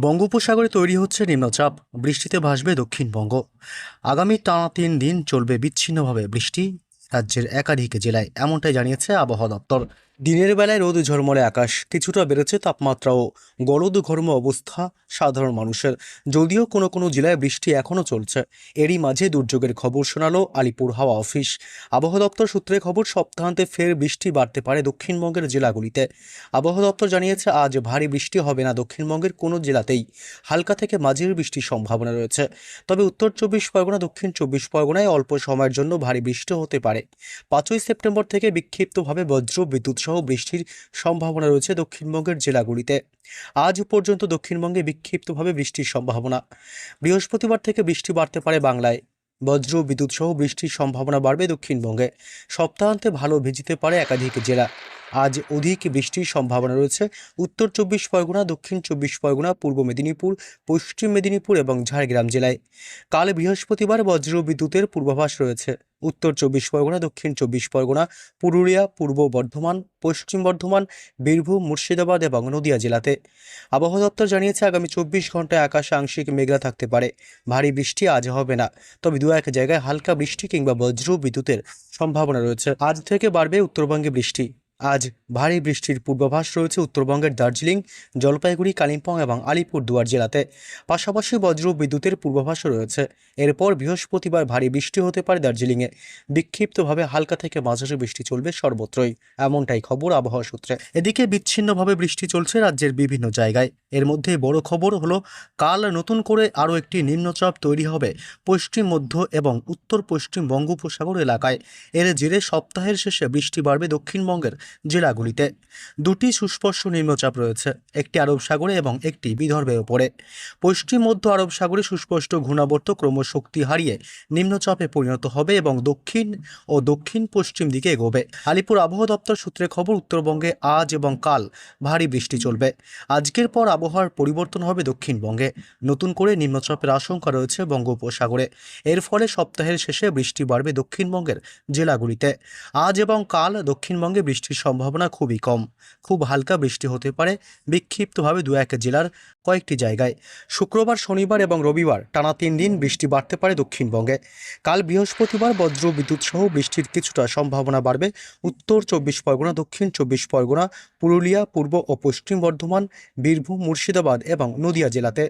বঙ্গোপসাগরে তৈরি হচ্ছে নিম্নচাপ। বৃষ্টিতে ভাসবে দক্ষিণবঙ্গ। আগামী টানা তিন দিন চলবে বিচ্ছিন্নভাবে বৃষ্টি। রাজ্যের একাধিক জেলায় এমনটাই জানিয়েছে আবহাওয়া দপ্তর। দিনের বেলায় রোদ ঝলমলে আকাশ। কিছুটা বেড়েছে তাপমাত্রা ও গলদ ঘর্ম অবস্থা সাধারণ মানুষের। যদিও কোনো কোনো জেলায় বৃষ্টি এখনও চলছে। এরই মাঝে দুর্যোগের খবর শোনালো আলিপুর হাওয়া অফিস। আবহাওয়া দপ্তর সূত্রে খবর, সপ্তাহান্তে ফের বৃষ্টি বাড়তে পারে দক্ষিণবঙ্গের জেলাগুলিতে। আবহাওয়া দপ্তর জানিয়েছে, আজ ভারী বৃষ্টি হবে না দক্ষিণবঙ্গের কোনো জেলাতেই। হালকা থেকে মাঝের বৃষ্টির সম্ভাবনা রয়েছে। তবে উত্তর চব্বিশ পরগনা, দক্ষিণ চব্বিশ পরগনায় অল্প সময়ের জন্য ভারী বৃষ্টি হতে পারে। পাঁচই সেপ্টেম্বর থেকে বিক্ষিপ্তভাবে বজ্র, বিদ্যুৎ সহ বৃষ্টির সম্ভাবনা রয়েছে দক্ষিণবঙ্গের জেলাগুলিতে। আজ পর্যন্ত দক্ষিণবঙ্গে বিক্ষিপ্তভাবে বৃষ্টির সম্ভাবনা। বৃহস্পতিবার থেকে বৃষ্টি বাড়তে পারে বাংলায়। বজ্র, বিদ্যুৎ সহ বৃষ্টির সম্ভাবনা বাড়বে দক্ষিণবঙ্গে। সপ্তাহান্তে ভালো ভিজিতে পারে একাধিক জেলা। আজ অধিক বৃষ্টির সম্ভাবনা রয়েছে। উত্তর চব্বিশ পরগনা, দক্ষিণ চব্বিশ পরগনা, পূর্ব মেদিনীপুর, পশ্চিম মেদিনীপুর এবং ঝাড়গ্রাম জেলায়। কাল বৃহস্পতিবার বজ্র বিদ্যুতের পূর্বাভাস রয়েছে। উত্তর চব্বিশ পরগনা, দক্ষিণ চব্বিশ পরগনা, পুরুলিয়া, পূর্ব বর্ধমান, পশ্চিম বর্ধমান, বীরভূম, মুর্শিদাবাদ এবং নদিয়া জেলাতে। আবহাওয়া দপ্তর জানিয়েছে, আগামী চব্বিশ ঘন্টায় আকাশে আংশিক মেঘলা থাকতে পারে। ভারী বৃষ্টি আজ হবে না। তবে দু এক জায়গায় হালকা বৃষ্টি কিংবা বজ্র বিদ্যুতের সম্ভাবনা রয়েছে। আজ থেকে বাড়বে উত্তরবঙ্গে বৃষ্টি। আজ ভারী বৃষ্টির পূর্বাভাস রয়েছে উত্তরবঙ্গের দার্জিলিং, জলপাইগুড়ি, কালিম্পং এবং আলিপুরদুয়ার জেলাতে। পাশাপাশি বজ্র বিদ্যুতের পূর্বাভাসও রয়েছে। এরপর বৃহস্পতিবার ভারী বৃষ্টি হতে পারে দার্জিলিংয়ে। বিক্ষিপ্তভাবে হালকা থেকে মাঝারি বৃষ্টি চলবে সর্বত্রই। এমনটাই খবর আবহাওয়া সূত্রে। এদিকে বিচ্ছিন্নভাবে বৃষ্টি চলছে রাজ্যের বিভিন্ন জায়গায়। এর মধ্যে বড় খবর হলো, কাল নতুন করে আরও একটি নিম্নচাপ তৈরি হবে পশ্চিম, মধ্য এবং উত্তর পশ্চিম বঙ্গোপসাগর এলাকায়। এর জেরে সপ্তাহের শেষে বৃষ্টি বাড়বে দক্ষিণবঙ্গের জেলাগুলিতে। দুটি সুস্পষ্ট নিম্নচাপ রয়েছে, একটি আরব সাগরে এবং একটি বিদর্ভের ওপরে। পশ্চিম, মধ্য আরব সাগরে সুস্পষ্ট ঘূর্ণাবর্ত ক্রমশ শক্তি হারিয়ে নিম্নচাপে পরিণত হবে এবং দক্ষিণ ও দক্ষিণ পশ্চিম দিকে এগোবে। আলিপুর আবহাওয়া দপ্তর সূত্রে খবর, উত্তরবঙ্গে আজ এবং কাল ভারী বৃষ্টি চলবে। আজকের পর আবহাওয়ার পরিবর্তন হবে দক্ষিণবঙ্গে। নতুন করে নিম্নচাপের আশঙ্কা রয়েছে বঙ্গোপসাগরে। এর ফলে সপ্তাহের শেষে বৃষ্টি বাড়বে দক্ষিণবঙ্গের জেলাগুলিতে। আজ এবং কাল দক্ষিণবঙ্গে বৃষ্টির সম্ভাবনা খুবই কম। খুব হালকা বৃষ্টি হতে পারে বিক্ষিপ্তভাবে দু এক জেলার কয়েকটি জায়গায়। শুক্রবার, শনিবার এবং রবিবার টানা তিন দিন বৃষ্টি বাড়তে পারে দক্ষিণবঙ্গে। কাল বৃহস্পতিবার বজ্র বিদ্যুৎ সহ বৃষ্টির কিছুটা সম্ভাবনা বাড়বে উত্তর চব্বিশ পরগনা, দক্ষিণ চব্বিশ পরগনা, পুরুলিয়া, পূর্ব ও পশ্চিম বর্ধমান, বীরভূম মুর্শিদাবাদ এবং নদিয়া জেলাতে।